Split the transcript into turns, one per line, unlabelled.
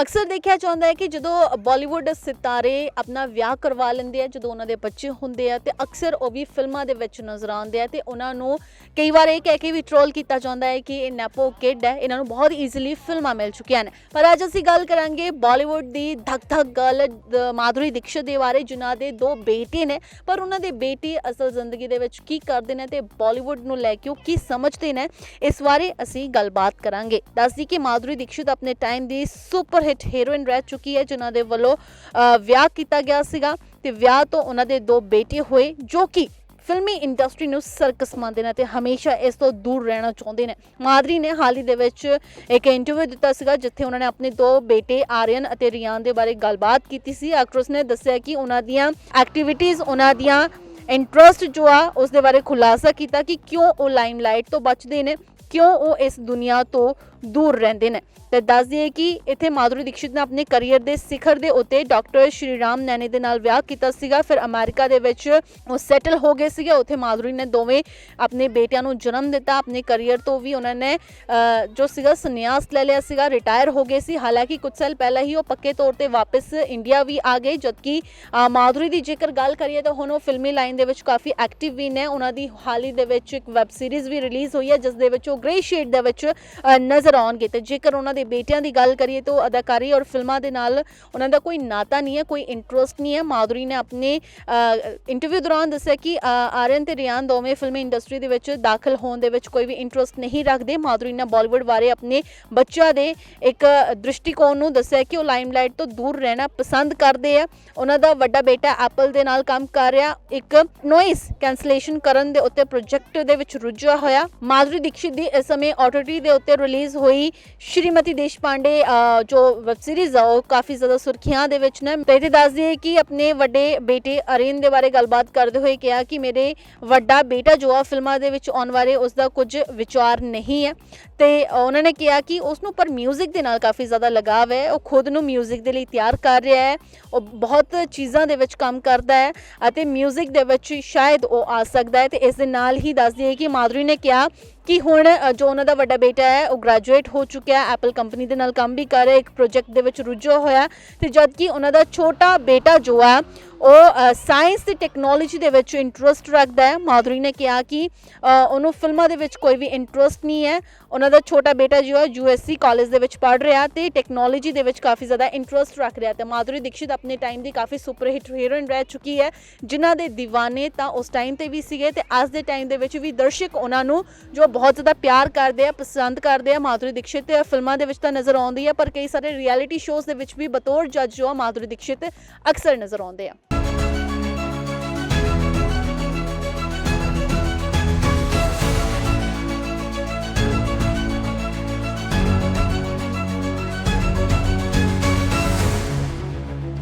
ਅਕਸਰ ਦੇਖਿਆ ਜਾਂਦਾ ਹੈ ਕਿ ਜਦੋਂ ਬਾਲੀਵੁੱਡ ਸਿਤਾਰੇ ਆਪਣਾ ਵਿਆਹ ਕਰਵਾ ਲੈਂਦੇ ਆ, ਜਦੋਂ ਉਹਨਾਂ ਦੇ ਬੱਚੇ ਹੁੰਦੇ ਆ ਤੇ ਅਕਸਰ ਉਹ ਵੀ ਫਿਲਮਾਂ ਦੇ ਵਿੱਚ ਨਜ਼ਰ ਆਉਂਦੇ ਆ ਤੇ ਉਹਨਾਂ ਨੂੰ ਕਈ ਵਾਰ ਇਹ ਕਹਿ ਕੇ ਵੀ ਟ੍ਰੋਲ ਕੀਤਾ ਜਾਂਦਾ ਹੈ ਕਿ ਇਹ ਨੈਪੋ ਕਿਡ ਹੈ, ਇਹਨਾਂ ਨੂੰ ਬਹੁਤ ਈਜ਼ੀਲੀ ਫਿਲਮਾਂ ਮਿਲ ਚੁੱਕੀਆਂ ਨੇ ਪਰ ਅੱਜ ਅਸੀਂ ਗੱਲ ਕਰਾਂਗੇ ਬਾਲੀਵੁੱਡ ਦੀ ਧੱਕ ਧੱਕ ਗਰਲ ਮਾਧੁਰੀ ਦੀਕਸ਼ਿਤ ਦੇ ਬਾਰੇ, ਜਿਨ੍ਹਾਂ ਦੇ ਦੋ ਬੇਟੇ ਨੇ। ਪਰ ਉਹਨਾਂ ਦੇ ਬੇਟੇ ਅਸਲ ਜ਼ਿੰਦਗੀ ਦੇ ਵਿੱਚ ਕੀ ਕਰਦੇ ਨੇ ਤੇ ਬਾਲੀਵੁੱਡ ਨੂੰ ਲੈ ਕੇ ਉਹ ਕੀ ਸਮਝਦੇ ਨੇ, ਇਸ ਬਾਰੇ ਅਸੀਂ ਗੱਲਬਾਤ ਕਰਾਂਗੇ। ਦੱਸਦੀ ਕਿ ਮਾਧੁਰੀ ਦੀਕਸ਼ਿਤ ਆਪਣੇ ਟਾਈਮ ਦੀ ਸੁਪਰ ਹਿੱਟ ਹੀਰੋਇਨ ਰਹਿ ਚੁੱਕੀ ਹੈ, ਜਿਨ੍ਹਾਂ ਦੇ ਵੱਲੋਂ ਵਿਆਹ ਕੀਤਾ ਗਿਆ ਸੀਗਾ। ਤੇ ਵਿਆਹ ਤੋਂ ਉਹਨਾਂ ਦੇ ਦੋ ਬੇਟੇ ਹੋਏ, ਜੋ ਕਿ ਫਿਲਮੀ ਇੰਡਸਟਰੀ ਨੂੰ ਸਰਕਸ ਮੰਨਦੇ ਨੇ ਤੇ ਹਮੇਸ਼ਾ ਇਸ ਤੋਂ ਦੂਰ ਰਹਿਣਾ ਚਾਹੁੰਦੇ ਨੇ। ਮਾਧੁਰੀ ਨੇ ਹਾਲ ਹੀ ਦੇ ਵਿੱਚ ਇੱਕ ਇੰਟਰਵਿਊ ਦਿੱਤਾ ਸੀਗਾ, ਜਿੱਥੇ ਉਹਨਾਂ ਨੇ ਆਪਣੇ ਦੋ ਬੇਟੇ, ਆਰੀਅਨ ਅਤੇ ਰਿਆਨ ਦੇ ਬਾਰੇ ਗੱਲਬਾਤ ਕੀਤੀ ਸੀ। ਐਕਟਰਸ ਨੇ ਦੱਸਿਆ ਕਿ ਉਹਨਾਂ ਦੀਆਂ ਐਕਟੀਵਿਟੀਜ਼ ਉਹਨਾਂ ਦੀਆਂ ਇੰਟਰਸਟ ਜੋ ਆ ਉਸ ਦੇ ਬਾਰੇ ਖੁਲਾਸਾ ਕੀਤਾ ਕਿ ਕਿਉਂ ਉਹ ਲਾਈਮਲਾਈਟ ਤੋਂ ਬਚਦੇ ਨੇ, ਕਿਉਂ ਉਹ ਇਸ ਦੁਨੀਆ ਤੋਂ ਦੂਰ ਰਹਿੰਦੇ ਨੇ। ਤੇ ਦੱਸ ਦਈਏ ਕਿ ਇੱਥੇ ਮਾਧੁਰੀ ਦੀਕਸ਼ਿਤ ਨੇ ਆਪਣੇ ਕੈਰੀਅਰ ਦੇ ਸਿਖਰ ਦੇ ਉੱਤੇ ਡਾਕਟਰ ਸ਼੍ਰੀ ਰਾਮ ਨੈਣੀ ਦੇ ਨਾਲ ਵਿਆਹ ਕੀਤਾ ਸੀਗਾ। ਫਿਰ ਅਮਰੀਕਾ ਦੇ ਵਿੱਚ ਉਹ ਸੈਟਲ ਹੋ ਗਏ ਸੀਗੇ। ਉੱਥੇ ਮਾਧੁਰੀ ਨੇ ਦੋਵੇਂ ਆਪਣੇ ਬੇਟਿਆਂ ਨੂੰ ਜਨਮ ਦਿੱਤਾ। ਆਪਣੇ ਕੈਰੀਅਰ ਤੋਂ ਵੀ ਉਹਨਾਂ ਨੇ ਜੋ ਸੀਗਾ ਸੰਨਿਆਸ ਲੈ ਲਿਆ ਸੀਗਾ ਰਿਟਾਇਰ ਹੋ ਗਏ ਸੀ। ਹਾਲਾਂਕਿ ਕੁਝ ਸਾਲ ਪਹਿਲਾਂ ਹੀ ਉਹ ਪੱਕੇ ਤੌਰ ਤੇ ਵਾਪਸ ਇੰਡੀਆ ਵੀ ਆ ਗਏ। ਜਦਕਿ ਮਾਧੁਰੀ ਦੀ ਜੇਕਰ ਗੱਲ ਕਰੀਏ ਤਾਂ ਹੁਣ ਉਹ ਫਿਲਮੀ ਲਾਈਨ ਦੇ ਵਿੱਚ ਕਾਫੀ ਐਕਟਿਵ ਵੀ ਨੇ। ਉਹਨਾਂ ਦੀ ਹਾਲ ਹੀ ਦੇ ਵਿੱਚ ਇੱਕ ਵੈਬ ਸੀਰੀਜ਼ ਵੀ ਰਿਲੀਜ਼ ਹੋਈ ਹੈ ਜਿਸ ਦੇ ਵਿੱਚ ਉਹ ਗ੍ਰੇ ਸ਼ੇਡ ਦੇ ਵਿੱਚ ਅ, ਨਜ਼ਰ ਆਉਣਗੇ ਤੇ ਜੇਕਰ ਉਹਨਾਂ ਦੇ ਬੇਟਿਆਂ ਦੀ ਗੱਲ ਕਰੀਏ ਤਾਂ ਉਹ ਅਦਾਕਾਰੀ ਔਰ ਫਿਲਮਾਂ ਦੇ ਨਾਲ ਉਹਨਾਂ ਦਾ ਕੋਈ ਨਾਤਾ ਨਹੀਂ ਹੈ ਕੋਈ ਇੰਟਰਸਟ ਨਹੀਂ ਹੈ। ਮਾਧੁਰੀ ਨੇ ਆਪਣੇ ਇੰਟਰਵਿਊ ਦੌਰਾਨ ਦੱਸਿਆ ਕਿ ਅ, ਤੇ ਰਿਆਨ ਦੋਵੇਂ ਫਿਲਮੀ ਇੰਡਸਟਰੀ ਦੇ ਵਿੱਚ ਦਾਖਲ ਹੋਣ ਦੇ ਵਿੱਚ ਕੋਈ ਵੀ ਇੰਟਰਸਟ ਨਹੀਂ ਰੱਖਦੇ। ਮਾਧੁਰੀ ਨੇ ਬਾਲੀਵੁੱਡ ਬਾਰੇ ਆਪਣੇ ਬੱਚਿਆਂ ਦੇ ਇੱਕ ਦ੍ਰਿਸ਼ਟੀਕੋਣ ਨੂੰ ਦੱਸਿਆ ਕਿ ਉਹ ਲਾਈਮਲਾਈਟ ਤੋਂ ਦੂਰ ਰਹਿਣਾ ਪਸੰਦ ਕਰਦੇ ਆ। ਉਹਨਾਂ ਦਾ ਵੱਡਾ ਬੇਟਾ ਐਪਲ ਦੇ ਨਾਲ ਕੰਮ ਕਰ ਰਿਹਾ। ਇੱਕ ਨੋਇਸ ਕੈਂਸਲੇਸ਼ਨ ਕਰਨ ਦੇ ਉੱਤੇ ਪ੍ਰੋਜੈਕਟ ਦੇ ਵਿੱਚ ਰੁੱਝਿਆ ਹੋਇਆ। ਮਾਧੁਰੀ ਦੀਕਸ਼ਿਤ ਦੀ ਇਸ ਸਮੇਂ OTT ਦੇ ਉੱਤੇ ਰਿਲੀਜ਼ ਹੋਈ ਸ਼੍ਰੀਮਤੀ ਦੇਸ਼ਪਾਂਡੇ ਅ, ਜੋ ਵੈਬ ਸੀਰੀਜ਼ ਆ ਉਹ ਕਾਫੀ ਜ਼ਿਆਦਾ ਸੁਰਖੀਆਂ ਦੇ ਵਿੱਚ ਨੇ ਤੇ ਇਹ ਦੱਸ ਦਈਏ ਕਿ ਆਪਣੇ ਵੱਡੇ ਬੇਟੇ ਅਰਿੰਦ ਦੇ ਬਾਰੇ ਗੱਲਬਾਤ ਕਰਦੇ ਹੋਏ ਕਿਹਾ ਕਿ ਮੇਰੇ ਵੱਡਾ ਬੇਟਾ ਜੋ ਆ ਫਿਲਮਾਂ ਦੇ ਵਿੱਚ ਆਉਣ ਬਾਰੇ ਉਸ ਦਾ ਕੁਝ ਵਿਚਾਰ ਨਹੀਂ ਹੈ ਤੇ ਉਹਨਾਂ ਨੇ ਕਿਹਾ ਕਿ ਉਸ ਨੂੰ ਪਰ 뮤직 ਦੇ ਨਾਲ ਕਾਫੀ ਜ਼ਿਆਦਾ ਲਗਾਵ ਹੈ ਉਹ ਖੁਦ ਨੂੰ 뮤직 ਦੇ ਲਈ ਤਿਆਰ ਕਰ ਰਿਹਾ ਹੈ ਉਹ ਬਹੁਤ ਚੀਜ਼ਾਂ ਦੇ ਵਿੱਚ ਕੰਮ ਕਰਦਾ ਹੈ ਅਤੇ 뮤직 ਦੇ ਵਿੱਚ ਸ਼ਾਇਦ ਉਹ ਆ ਸਕਦਾ ਹੈ ਤੇ ਇਸ ਦੇ ਨਾਲ ਹੀ ਦੱਸ ਦਈਏ ਕਿ ਮਾਧੁਰੀ ਨੇ ਕਿਹਾ ਕਿ ਹੁਣ ਜੋ ਉਹਨਾਂ ਦਾ ਵੱਡਾ ਬੇਟਾ ਹੈ, ਉਹ ਗ੍ਰੈਜੂਏਟ ਹੋ ਚੁੱਕਿਆ ਹੈ। ਐਪਲ ਕੰਪਨੀ ਦੇ ਨਾਲ ਕੰਮ ਵੀ ਕਰ ਰਿਹਾ ਇੱਕ ਪ੍ਰੋਜੈਕਟ ਦੇ ਵਿੱਚ ਰੁੱਝਿਆ ਹੋਇਆ ਤੇ ਜਦਕਿ ਉਹਨਾਂ ਦਾ ਛੋਟਾ ਬੇਟਾ ਜੋ ਹੈ ਉਹ ਸਾਇੰਸ ਤੇ ਟੈਕਨੋਲੋਜੀ ਦੇ ਵਿੱਚ ਇੰਟਰਸਟ ਰੱਖਦਾ ਹੈ। ਮਾਧੁਰੀ ਨੇ ਕਿਹਾ ਕਿ ਉਹਨੂੰ ਫਿਲਮਾਂ ਦੇ ਵਿੱਚ ਕੋਈ ਵੀ ਇੰਟਰਸਟ ਨਹੀਂ ਹੈ। ਉਹਨਾਂ ਦਾ ਛੋਟਾ ਬੇਟਾ ਜੋ ਹੈ ਯੂਐਸਸੀ ਕਾਲਜ ਦੇ ਵਿੱਚ ਪੜ੍ਹ ਰਿਹਾ ਤੇ ਟੈਕਨੋਲੋਜੀ ਦੇ ਵਿੱਚ ਕਾਫੀ ਜ਼ਿਆਦਾ ਇੰਟਰਸਟ ਰੱਖ ਰਿਹਾ ਤੇ ਮਾਧੁਰੀ ਦੀਕਸ਼ਿਤ ਆਪਣੇ ਟਾਈਮ ਦੀ ਕਾਫੀ ਸੁਪਰ ਹਿੱਟ ਹੀਰੋਇਨ ਰਹਿ ਚੁੱਕੀ ਹੈ, ਜਿਨ੍ਹਾਂ ਦੇ دیਵਾਨੇ ਤਾਂ ਉਸ ਟਾਈਮ ਤੇ ਵੀ ਸੀਗੇ ਤੇ ਅੱਜ ਦੇ ਟਾਈਮ ਦੇ ਵਿੱਚ ਵੀ ਦਰਸ਼ਕ ਉਹਨਾਂ ਨੂੰ ਜੋ ਬਹੁਤ ਜ਼ਿਆਦਾ ਪਿਆਰ ਕਰਦੇ ਆ, ਪਸੰਦ ਕਰਦੇ ਆ, ਮਾਧੁਰੀ ਦੀਕਸ਼ਿਤ ਫਿਲਮਾਂ ਦੇ ਵਿੱਚ ਤਾਂ ਨਜ਼ਰ ਆਉਂਦੀ ਹੈ, ਪਰ ਕਈ ਸਾਰੇ ਰਿਐਲਿਟੀ ਸ਼ੋਜ਼ ਦੇ ਵਿੱਚ ਵੀ ਬਤੌਰ ਜੱਜ ਜੋ ਆ, ਮਾਧੁਰੀ ਦੀਕਸ਼ਿਤ ਅਕਸਰ ਨਜ਼ਰ ਆਉਂਦੇ ਆ।